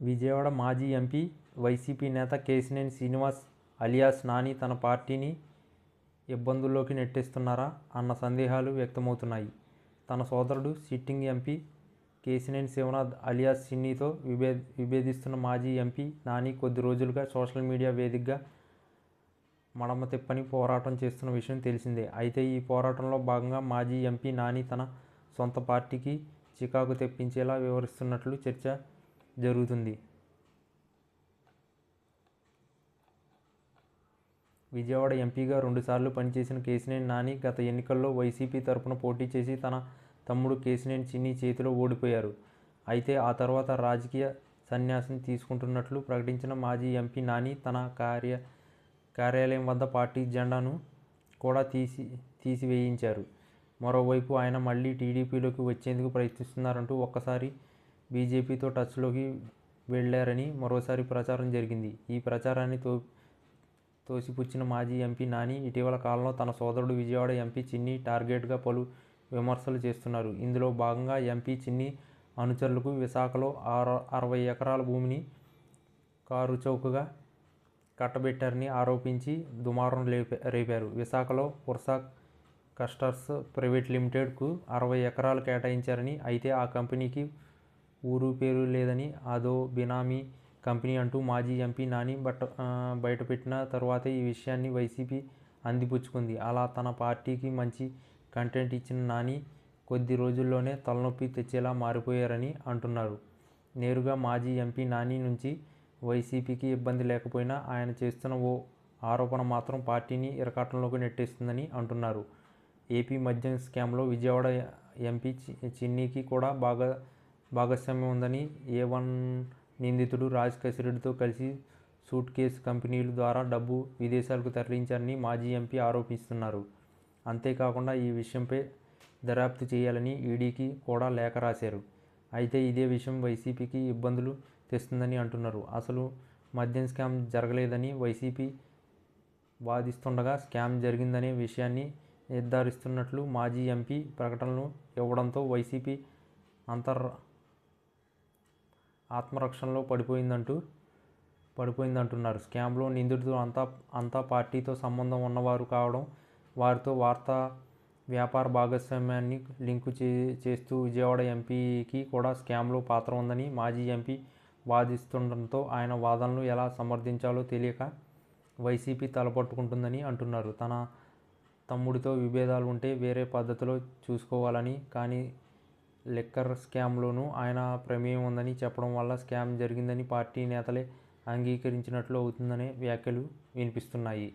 విజయవాడ మాజీ MP YCP నేత Kesineni Srinivas alias Nani తన పార్టీని ఇబ్బందుల్లోకి నెట్టేస్తున్నారా అన్న సందేహాలు వ్యక్తమవుతున్నాయి. తన సోదరుడు sitting MP Kesineni Sivanath alias సిన్నీతో విభే విభేదిస్తున్న మాజీ ఎంపీ నాని కొద్ది రోజులుగా సోషల్ మీడియా వేదికగా మడమ తిప్పని పోరాటం చేస్తున్న విషయం తెలిసిందే. అయితే ఈ పోరాటంలో భాగంగా మాజీ ఎంపీ నాని తన సొంత పార్టీకి చికాకు తెప్పించేలా వివరిస్తున్నట్లు చర్చ జరుగుతుంది. విజయవాడ ఎంపీగా రెండుసార్లు పనిచేసిన కేశినేని నాని గత ఎన్నికల్లో వైసీపీ తరపున పోటీ చేసి తన తమ్ముడు కేశినేని చిన్ని చేతిలో ఓడిపోయారు. అయితే ఆ తర్వాత రాజకీయ సన్యాసం తీసుకుంటున్నట్లు ప్రకటించిన మాజీ ఎంపీ నాని తన కార్య కార్యాలయం వద్ద పార్టీ జెండాను కూడా తీసి తీసివేయించారు. మరోవైపు ఆయన మళ్ళీ టీడీపీలోకి వచ్చేందుకు ప్రయత్నిస్తున్నారంటూ ఒక్కసారి బీజేపీతో టచ్లోకి వెళ్ళారని మరోసారి ప్రచారం జరిగింది. ఈ ప్రచారాన్ని తో తోసిపుచ్చిన మాజీ ఎంపీ నాని ఇటీవల కాలంలో తన సోదరుడు విజయవాడ ఎంపీ చిన్ని టార్గెట్గా పలు విమర్శలు చేస్తున్నారు. ఇందులో భాగంగా ఎంపీ చిన్ని అనుచరులకు విశాఖలో ఆరు అరవై ఎకరాల భూమిని కారు చౌకగా కట్టబెట్టారని ఆరోపించి దుమారం లేపా రేపారు. విశాఖలో పుర్సా కస్టర్స్ ప్రైవేట్ లిమిటెడ్కు అరవై ఎకరాలు కేటాయించారని అయితే ఆ కంపెనీకి ఊరు పేరు లేదని అదో బినామీ కంపెనీ అంటూ మాజీ ఎంపీ నాని బట్ట బయటపెట్టిన తర్వాతే ఈ విషయాన్ని వైసీపీ అందిపుచ్చుకుంది. అలా తన పార్టీకి మంచి కంటెంట్ ఇచ్చిన నాని కొద్ది రోజుల్లోనే తలనొప్పి తెచ్చేలా మారిపోయారని అంటున్నారు. నేరుగా మాజీ ఎంపీ నాని నుంచి వైసీపీకి ఇబ్బంది లేకపోయినా ఆయన చేస్తున్న ఓ ఆరోపణ మాత్రం పార్టీని ఇరకాటంలోకి నెట్టేస్తుందని అంటున్నారు. ఏపీ మద్యం స్కామ్లో విజయవాడ ఎంపీ చిన్నీకి కూడా బాగా భాగస్వామ్యం ఉందని ఏ వన్ నిందితుడు రాజ్ కసిరెడ్డితో కలిసి సూట్ కేసు కంపెనీల ద్వారా డబ్బు విదేశాలకు తరలించారని మాజీ ఎంపీ ఆరోపిస్తున్నారు. అంతేకాకుండా ఈ విషయంపై దర్యాప్తు చేయాలని ఈడీకి కూడా లేఖ రాశారు. అయితే ఇదే విషయం వైసీపీకి ఇబ్బందులు తెస్తుందని అంటున్నారు. అసలు మద్యం స్కామ్ జరగలేదని వైసీపీ వాదిస్తుండగా స్కామ్ జరిగిందనే విషయాన్ని నిర్ధారిస్తున్నట్లు మాజీ ఎంపీ ప్రకటనలు ఇవ్వడంతో వైసీపీ అంతర్ ఆత్మరక్షణలో పడిపోయిందంటూ పడిపోయిందంటున్నారు. స్కామ్లో నిందితుడు అంతా అంతా పార్టీతో సంబంధం ఉన్నవారు కావడం వారితో వార్తా వ్యాపార భాగస్వామ్యాన్ని లింకు చే చేస్తూ విజయవాడ ఎంపీకి కూడా స్కామ్లో పాత్ర ఉందని మాజీ ఎంపీ వాదిస్తుండటంతో ఆయన వాదనలు ఎలా సమర్థించాలో తెలియక వైసీపీ తలపట్టుకుంటుందని అంటున్నారు. తన తమ్ముడితో విభేదాలు ఉంటే వేరే పద్ధతిలో చూసుకోవాలని కానీ లిక్కర్ స్కామ్లోనూ ఆయన ప్రమేయం ఉందని చెప్పడం వల్ల స్కామ్ జరిగిందని పార్టీ నేతలే అంగీకరించినట్లు అవుతుందనే వ్యాఖ్యలు వినిపిస్తున్నాయి.